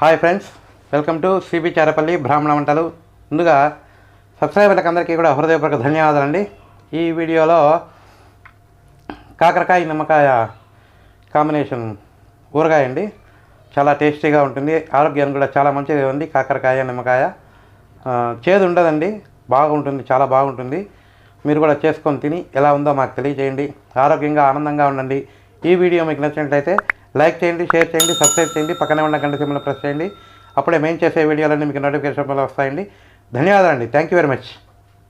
Hi friends welcome to CB Charapalli బ్రాహ్మణ వంటలు ముందుగా సబ్స్క్రైబర్లకు అందరికీ కూడా హృదయపూర్వక ధన్యవాదాలండి. ఈ వీడియోలో కాకరకాయ నిమ్మకాయ కాంబినేషన్ ఊరగాయ అండి చాలా టేస్టీగా ఉంటుంది. ఆరోగ్యానికి కూడా చాలా మంచిది ఉంది కాకరకాయ నిమ్మకాయ. చేదు ఉండదండి. బాగుంటుంది చాలా బాగుంటుంది. మీరు కూడా చేసుకొని తిని ఎలా ఉందో మాకు తెలియజేయండి. ఆరోగ్యంగా ఆనందంగా ఉండండి. ఈ వీడియో మీకు నచ్చినట్లయితే లైక్ చేయండి షేర్ చేయండి సబ్స్క్రైబ్ చేయండి పక్కనే ఉన్న గంట సింబల్ ప్రెస్ చేయండి. అప్పుడే మేము చేసే వీడియోలన్నీ మీకు నోటిఫికేషన్ వల్ల వస్తాయండి. ధన్యవాదాలండి. థ్యాంక్ యూ వెరీ మచ్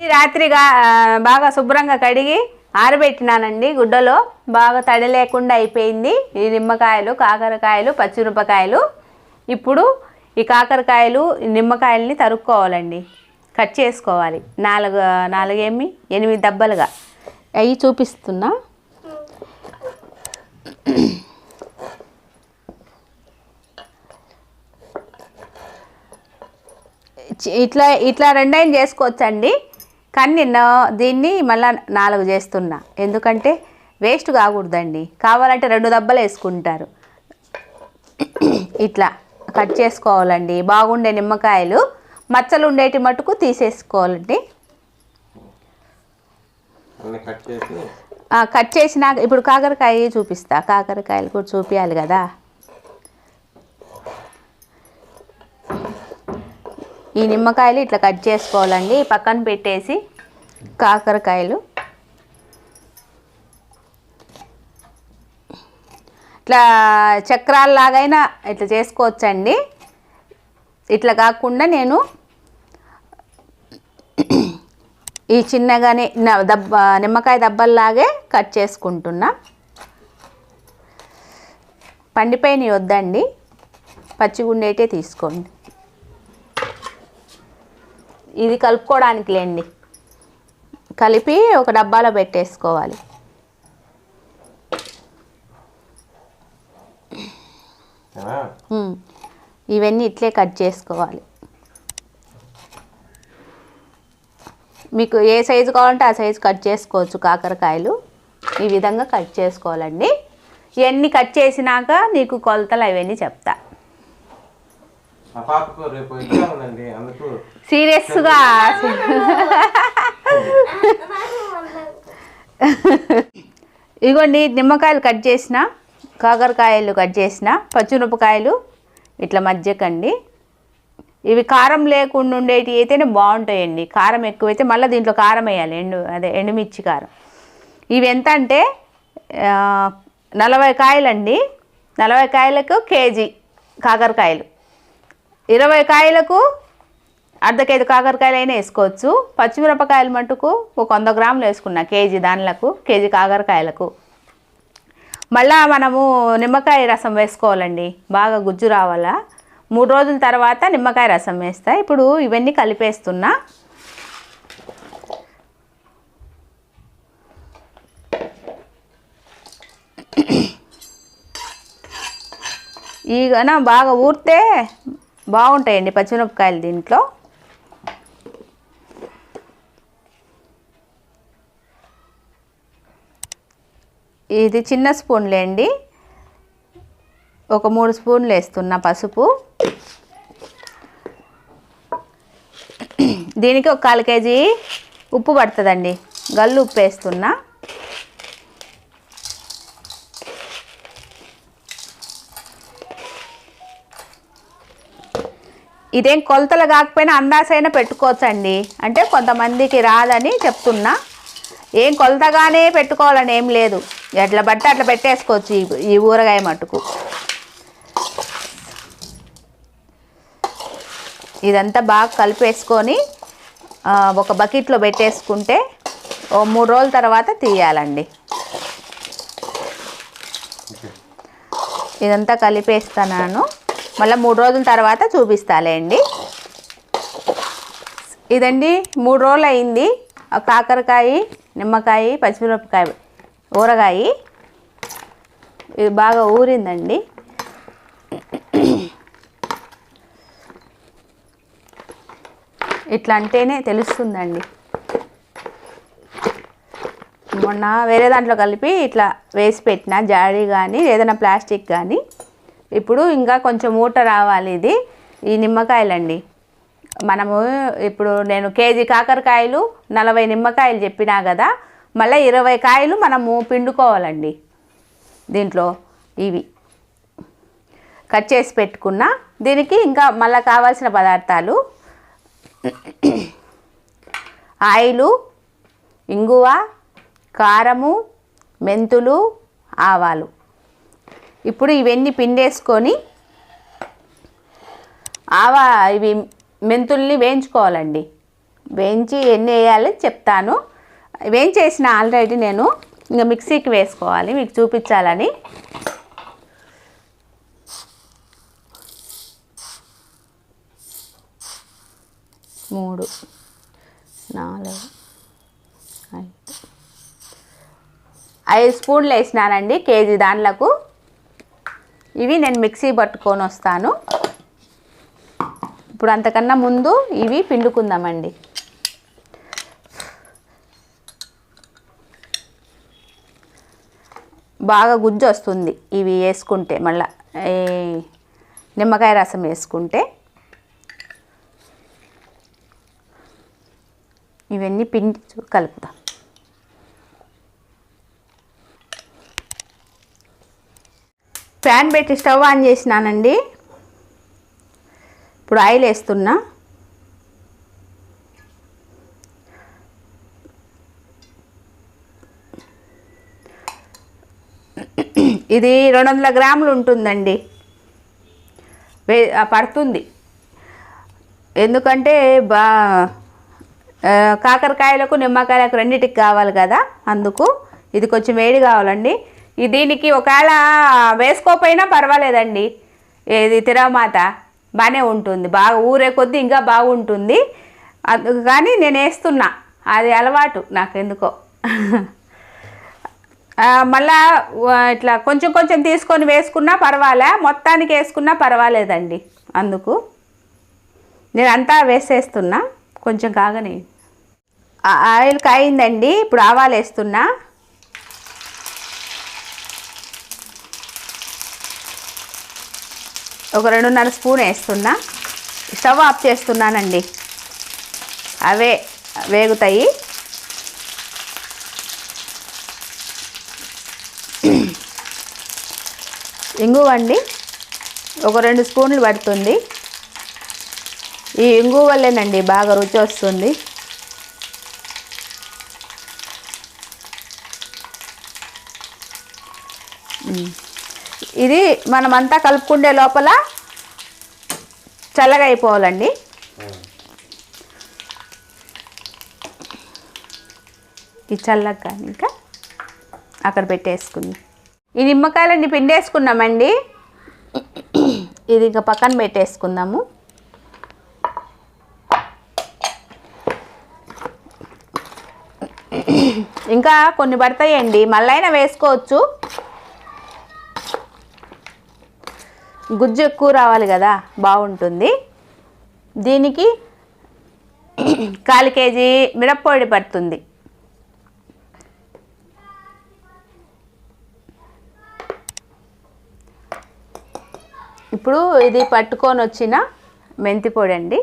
రాత్రిగా బాగా శుభ్రంగా కడిగి ఆరబెట్టినానండి గుడ్డలో. బాగా తడి లేకుండా అయిపోయింది. ఈ నిమ్మకాయలు కాకరకాయలు పచ్చిమిరపకాయలు. ఇప్పుడు ఈ కాకరకాయలు నిమ్మకాయల్ని నిమ్మకాయలని తరుక్కోవాలండి. కట్ చేసుకోవాలి. నాలుగు నాలుగేమి? ఎనిమిది దెబ్బలుగా. అవి చూపిస్తున్నా. ఇట్లా ఇట్లా రెండైన చేసుకోవచ్చండి. కానీ నిన్న దీన్ని మళ్ళా నాలుగు చేస్తున్నా. ఎందుకంటే వేస్ట్ కాకూడదండి. కావాలంటే రెండు దెబ్బలు వేసుకుంటారు. ఇట్లా కట్ చేసుకోవాలండి. బాగుండే నిమ్మకాయలు. మచ్చలు ఉండేటి మటుకు తీసేసుకోవాలండి. కట్ చేసినాక ఇప్పుడు కాకరకాయ చూపిస్తా. కాకరకాయలు కూడా చూపించాలి కదా. ఈ నిమ్మకాయలు ఇట్లా కట్ చేసుకోవాలండి. పక్కన పెట్టేసి కాకరకాయలు. ఇట్లా చక్రాల్లాగైనా ఇట్లా చేసుకోవచ్చండి. ఇట్లా కాకుండా నేను ఈ చిన్నగానే దబ్బ నిమ్మకాయ దబ్బల్లాగే కట్ చేసుకుంటున్నా. పండిపోయినవి వద్దండి. పచ్చిగుండేటే తీసుకోండి. ఇది కలుపుకోవడానికి లేండి. కలిపి ఒక డబ్బాలో పెట్టేసుకోవాలి. ఇవన్నీ ఇట్లే కట్ చేసుకోవాలి. మీకు ఏ సైజు కావాలంటే ఆ సైజు కట్ చేసుకోవచ్చు కాకరకాయలు. ఈ విధంగా కట్ చేసుకోవాలండి. ఇవన్నీ కట్ చేసినాక నీకు కొలతలు అవన్నీ చెప్తా. ఆ పాపకు రేపు ఎగ్జామ్ ఉందండి అందుకు సీరియస్గా ఇగోండి నిమ్మకాయలు కట్ చేసిన కాకరకాయలు కట్ చేసిన పచ్చిమిరపకాయలు ఇట్లా మజ్జకండి. ఇవి కారం లేకుండా ఉండేటి అయితేనే బాగుంటాయండి. కారం ఎక్కువైతే మళ్ళీ దీంట్లో కారం వేయాలి ఎండు అదే ఎండుమిర్చి కారం. ఇవి ఎంత అంటే నలభై కాయలండి. నలభై కాయలకు కేజీ కాకరకాయలు. ఇరవై కాయలకు అర్ధ కేజీ కాకరకాయలు అయినా వేసుకోవచ్చు పచ్చిమిరపకాయలు మటుకు ఒక వంద గ్రాములు వేసుకున్నా కేజీ దానిలకు కేజీ కాకరకాయలకు. మళ్ళా మనము నిమ్మకాయ రసం వేసుకోవాలండి. బాగా గుజ్జు రావాలా. మూడు రోజుల తర్వాత నిమ్మకాయ రసం వేస్తా. ఇప్పుడు ఇవన్నీ కలిపేస్తున్నా. ఈ బాగా ఊరితే బాగుంటాయండి పచ్చిమిరపకాయలు దీంట్లో. ఇది చిన్న స్పూన్లే అండి. ఒక మూడు స్పూన్లు వేస్తున్నా పసుపు. దీనికి ఒక కాలు కేజీ ఉప్పు పడుతుందండి. గల్లు ఉప్పు వేస్తున్నా. ఇదేం కొలతలు కాకపోయినా అందాసైనా పెట్టుకోవచ్చండి. అంటే కొంతమందికి రాదని చెప్తున్నా. ఏం కొలతగానే పెట్టుకోవాలని ఏం లేదు. ఎట్లా బట్టి అట్లా పెట్టేసుకోవచ్చు ఈ ఊరగాయ మట్టుకు. ఇదంతా బాగా కలిపేసుకొని ఒక బకెట్లో పెట్టేసుకుంటే ఓ మూడు రోజుల తర్వాత తీయాలండి. ఇదంతా కలిపేస్తాను. మళ్ళీ మూడు రోజుల తర్వాత చూపిస్తాలేండి. ఇదండి మూడు రోజులు అయింది కాకరకాయ నిమ్మకాయ పచ్చిమిరపకాయ ఊరగాయ. ఇది బాగా ఊరిందండి. ఇట్లా అంటేనే తెలుస్తుందండి. మొన్న వేరే దాంట్లో కలిపి ఇట్లా వేసి పెట్టిన జాడీ కానీ ఏదైనా ప్లాస్టిక్ కానీ ఇప్పుడు ఇంకా కొంచెం ఊట రావాలి ఇది. ఈ నిమ్మకాయలండి. మనము ఇప్పుడు నేను కేజీ కాకరకాయలు నలభై నిమ్మకాయలు చెప్పినా కదా మళ్ళీ ఇరవై కాయలు మనము పిండుకోవాలండి దీంట్లో ఇవి. కట్ చేసి పెట్టుకున్న దీనికి ఇంకా మళ్ళీ కావాల్సిన పదార్థాలు ఆయిలు ఇంగువ కారము మెంతులు ఆవాలు. ఇప్పుడు ఇవన్నీ పిండేసుకొని ఆవా ఇవి మెంతుల్ని వేయించుకోవాలండి. వేయించి ఎన్ని వేయాలి చెప్తాను. వేయించేసిన ఆల్రెడీ నేను ఇంకా మిక్సీకి వేసుకోవాలి. మీకు చూపించాలని. మూడు నాలుగు ఐదు. ఐదు స్పూన్లు వేసినానండి కేజీ దాంట్లకు ఇవి నేను మిక్సీ పట్టుకొని వస్తాను. ఇప్పుడు అంతకన్నా ముందు ఇవి పిండుకుందామండి. బాగా గుజ్జు వస్తుంది ఇవి వేసుకుంటే మళ్ళా నిమ్మకాయ రసం వేసుకుంటే. ఇవన్నీ పిండి కలుపు ఫ్యాన్ ప్యాన్ పెట్టి స్టవ్ ఆన్ చేసినానండి. ఇప్పుడు ఆయిల్ వేస్తున్నా. ఇది రెండు వందల గ్రాములు ఉంటుందండి. వే పడుతుంది. ఎందుకంటే బా కాకరకాయలకు నిమ్మకాయలకు రెండింటికి కావాలి కదా అందుకు. ఇది కొంచెం వేడి కావాలండి. దీనికి ఒకవేళ వేసుకోకపోయినా పర్వాలేదండి. ఇది తిరమాత బాగానే ఉంటుంది. బాగా ఊరే కొద్దీ ఇంకా బాగుంటుంది. కానీ నేను వేస్తున్నా. అది అలవాటు నాకు ఎందుకో మళ్ళా ఇట్లా కొంచెం కొంచెం తీసుకొని వేసుకున్నా పర్వాలే. మొత్తానికి వేసుకున్నా పర్వాలేదండి అందుకు. నేను అంతా వేసేస్తున్నా. కొంచెం కాగానే. ఆయిల్కి ఆయిల్ కాయిందండి. ఇప్పుడు ఆవాలు వేస్తున్నా. ఒక రెండున్నర స్పూన్ వేస్తున్నా. స్టవ్ ఆఫ్ చేస్తున్నానండి. అవే వేగుతాయి. ఇంగువ అండి ఒక రెండు స్పూన్లు పడుతుంది. ఈ ఇంగువ వల్లేనండి బాగా రుచి వస్తుంది. ఇది మనమంతా కలుపుకుండే లోపల చల్లగా అయిపోవాలండి ఈ చల్లగా కానీ ఇంకా అక్కడ పెట్టేసుకుంది. ఈ నిమ్మకాయలన్నీ పిండేసుకున్నామండి. ఇది ఇంకా పక్కన పెట్టేసుకుందాము. ఇంకా కొన్ని పడతాయండి. మళ్ళీ అయినా వేసుకోవచ్చు. గుజ్జు ఎక్కువ రావాలి కదా బాగుంటుంది. దీనికి కాలు కేజీ మిరప్పొడి పడుతుంది. ఇప్పుడు ఇది పట్టుకొని వచ్చిన మెంతి పొడి అండి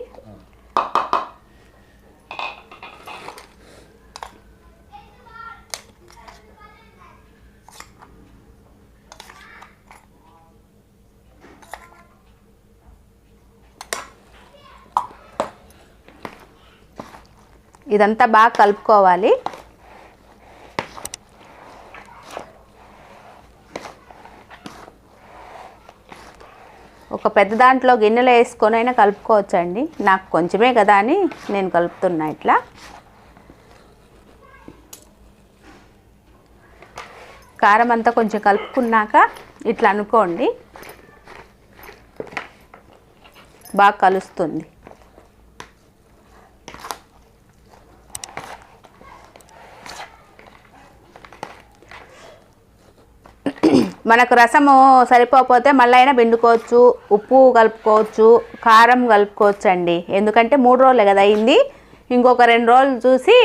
ఇదంతా బాగా కలుపుకోవాలి. ఒక పెద్ద దాంట్లో గిన్నెలో వేసుకొని అయినా కలుపుకోవచ్చండి. నాకు కొంచెమే కదా అని నేను కలుపుతున్నా ఇట్లా. కారం అంతా కొంచెం కలుపుకున్నాక ఇట్లా అనుకోండి. బాగా కలుస్తుంది. మనకు రసము సరిపోకపోతే మళ్ళీ అయినా పిండుకోవచ్చు ఉప్పు కలుపుకోవచ్చు కారం కలుపుకోవచ్చు అండి ఎందుకంటే మూడు రోజులే కదా అయింది. ఇంకొక రెండు రోజులు చూసి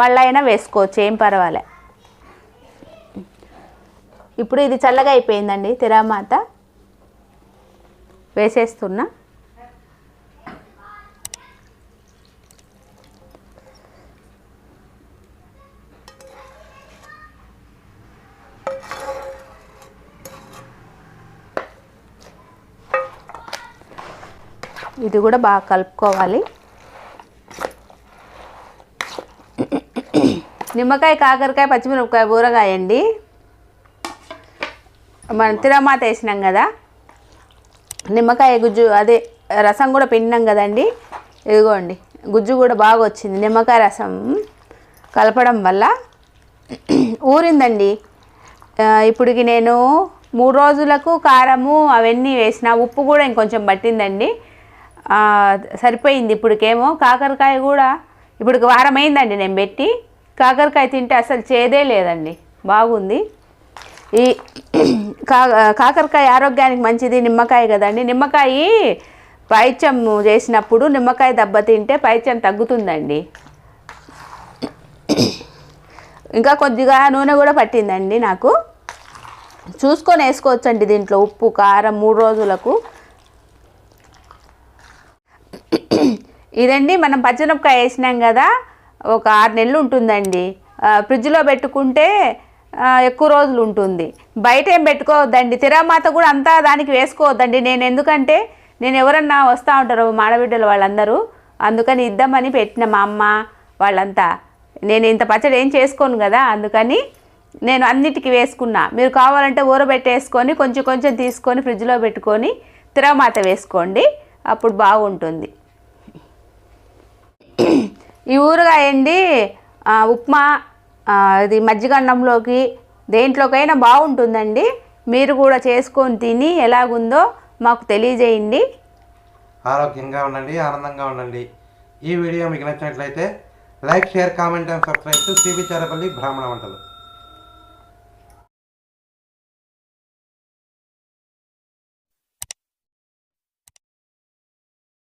మళ్ళీ అయినా వేసుకోవచ్చు ఏం పర్వాలే. ఇప్పుడు ఇది చల్లగా అయిపోయిందండి తిరామాత. వేసేస్తున్నా. ఇది కూడా బాగా కలుపుకోవాలి. నిమ్మకాయ కాకరకాయ పచ్చిమిరపకాయ ఊరగాయ అండి. మనం తిరమాత వేసినాం కదా. నిమ్మకాయ గుజ్జు అదే రసం కూడా పిండినాం కదండి. ఇదిగోండి గుజ్జు కూడా బాగా వచ్చింది. నిమ్మకాయ రసం కలపడం వల్ల ఊరిందండి. ఇప్పటికి నేను మూడు రోజులకు కారము అవన్నీ వేసిన ఉప్పు కూడా ఇంకొంచెం పట్టిందండి. సరిపోయింది. ఇప్పటికేమో కాకరకాయ కూడా ఇప్పుడు వారం అయిందండి నేను పెట్టి. కాకరకాయ తింటే అసలు చేదే లేదండి. బాగుంది. ఈ కా కాకరకాయ ఆరోగ్యానికి మంచిది నిమ్మకాయ కదండి. నిమ్మకాయ పైత్యం చేసినప్పుడు నిమ్మకాయ దెబ్బ తింటే పైత్యం తగ్గుతుందండి. ఇంకా కొద్దిగా నూనె కూడా పట్టిందండి నాకు. చూసుకొని వేసుకోవచ్చండి దీంట్లో ఉప్పు కారం మూడు రోజులకు. ఇదండి మనం పచ్చిమిరపకాయ వేసినాం కదా ఒక ఆరు నెలలు ఉంటుందండి. ఫ్రిడ్జ్లో పెట్టుకుంటే ఎక్కువ రోజులు ఉంటుంది. బయట ఏం పెట్టుకోవద్దండి. తిరామాత కూడా అంతా దానికి వేసుకోవద్దండి. నేను ఎందుకంటే నేను ఎవరన్నా వస్తూ ఉంటారు మాడబిడ్డలు వాళ్ళందరూ అందుకని ఇద్దామని పెట్టిన మా అమ్మ వాళ్ళంతా. నేను ఇంత పచ్చడి ఏం చేసుకోను కదా అందుకని నేను అన్నిటికీ వేసుకున్నా. మీరు కావాలంటే ఊరబెట్టేసుకొని కొంచెం కొంచెం తీసుకొని ఫ్రిడ్జ్లో పెట్టుకొని తిరమాత వేసుకోండి. అప్పుడు బాగుంటుంది. ఈ ఊరగాయండి ఉప్మా ఇది మజ్జిగన్నంలోకి దేంట్లోకైనా బాగుంటుందండి. మీరు కూడా చేసుకొని తిని ఎలాగుందో మాకు తెలియజేయండి. ఆరోగ్యంగా ఉండండి ఆనందంగా ఉండండి. ఈ వీడియో మీకు నచ్చినట్లయితే like share comment and subscribe to CB Charapalli బ్రాహ్మణ వంటలు.